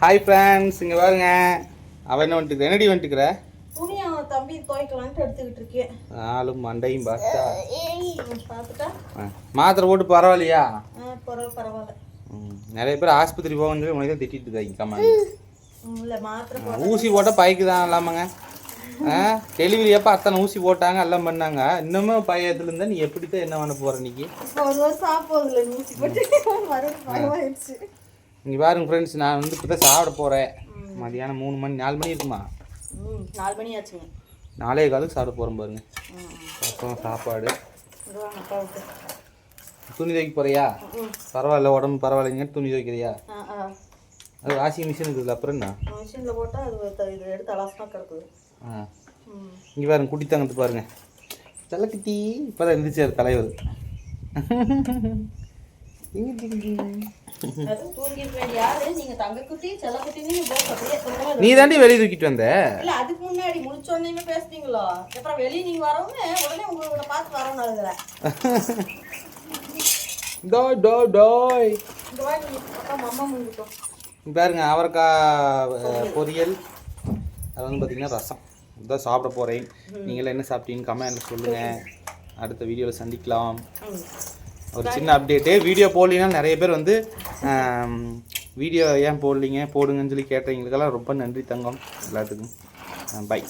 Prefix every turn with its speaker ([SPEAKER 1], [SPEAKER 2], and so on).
[SPEAKER 1] Hi friends இங்கே பாருங்க. அவன் என்ன வந்துட்டு என்னடி வந்துட்டுக்கிற
[SPEAKER 2] துணி அவன் தம்பி துவைக்கலான்ட்டு எடுத்துக்கிட்டு இருக்கேன்
[SPEAKER 1] நாலும் மண்டையும் பார்த்தா.
[SPEAKER 2] பார்த்துட்டா?
[SPEAKER 1] மாத்திரை போட்டு பரவாயில்லையா?
[SPEAKER 2] பரவாயில்ல. பரவாயில்ல
[SPEAKER 1] நிறைய பேர் ஆஸ்பத்திரி போகணும்னு சொல்லி உனக்கு திட்டிட்டு இருக்காங்க கமாண்ட்
[SPEAKER 2] ம், இல்ல மாத்திரை
[SPEAKER 1] ஊசி போட்டால் பைக்கு தான் இல்லாமங்க டெலிவரி அப்போ அத்தனை ஊசி போட்டாங்க எல்லாம் பண்ணாங்க. இன்னமும் பயத்துல இருந்தா நீ எப்படி தான் என்ன பண்ண போற
[SPEAKER 2] ஒரு வருஷம் போட்டு. பரவாயிடுச்சு
[SPEAKER 1] இங்கே பாருங்க ஃப்ரெண்ட்ஸ் நான் வந்து இப்போ தான் சாப்பிட போகிறேன் மதியானம் மூணு மணி நாலு மணி இருக்குமா?
[SPEAKER 2] நாலு மணி ஆச்சுங்க.
[SPEAKER 1] நாலே காலுக்கு சாப்பிட போகிறோம் பாருங்க. அப்புறம் சாப்பாடு. துணி துவைக்க போறியா? பரவாயில்ல உடம்பு பரவாயில்லைங்க துணி துவைக்கிறியா? அது வாஷிங் மிஷின் இருக்குதுல்ல அப்புறம் என்ன?
[SPEAKER 2] மிஷினில் போட்டால் அது இது எடுத்து அலாசமாக கிடக்குது.
[SPEAKER 1] ஆ. இங்கே பாருங்க குட்டி தங்கத்து பாருங்க. செல்லக்குட்டி. இப்போ தான் இருந்துச்சு தலைவர்.
[SPEAKER 2] அது தூங்கிருப்பேன் யாரு
[SPEAKER 1] நீ தாண்டி வெளியே தூக்கிட்டு வந்த?
[SPEAKER 2] இல்ல அதுக்கு முன்னாடி முடிச்ச உடனே பேசுனீங்களோ அப்புறம் வெளியே நீங்க வரவுமே உடனே உங்களை பார்த்து வரணும்
[SPEAKER 1] டாய் டாய் டாய். பாருங்க அவரைக்காய் பொரியல். அது வந்து பார்த்தீங்கன்னா ரசம். இதான் சாப்பிட போகிறேன் நீங்களும் என்ன சாப்பிட்டீங்க கமெண்ட்ல சொல்லுங்கள் அடுத்த வீடியோவில் சந்திக்கலாம். ஒரு சின்ன அப்டேட்டு வீடியோ போடலினா நிறைய பேர் வந்து வீடியோ ஏன் போடலீங்க? போடுங்கன்னு சொல்லி கேட்டவங்களுக்கெல்லாம் ரொம்ப நன்றி தங்கம் எல்லாத்துக்கும். பை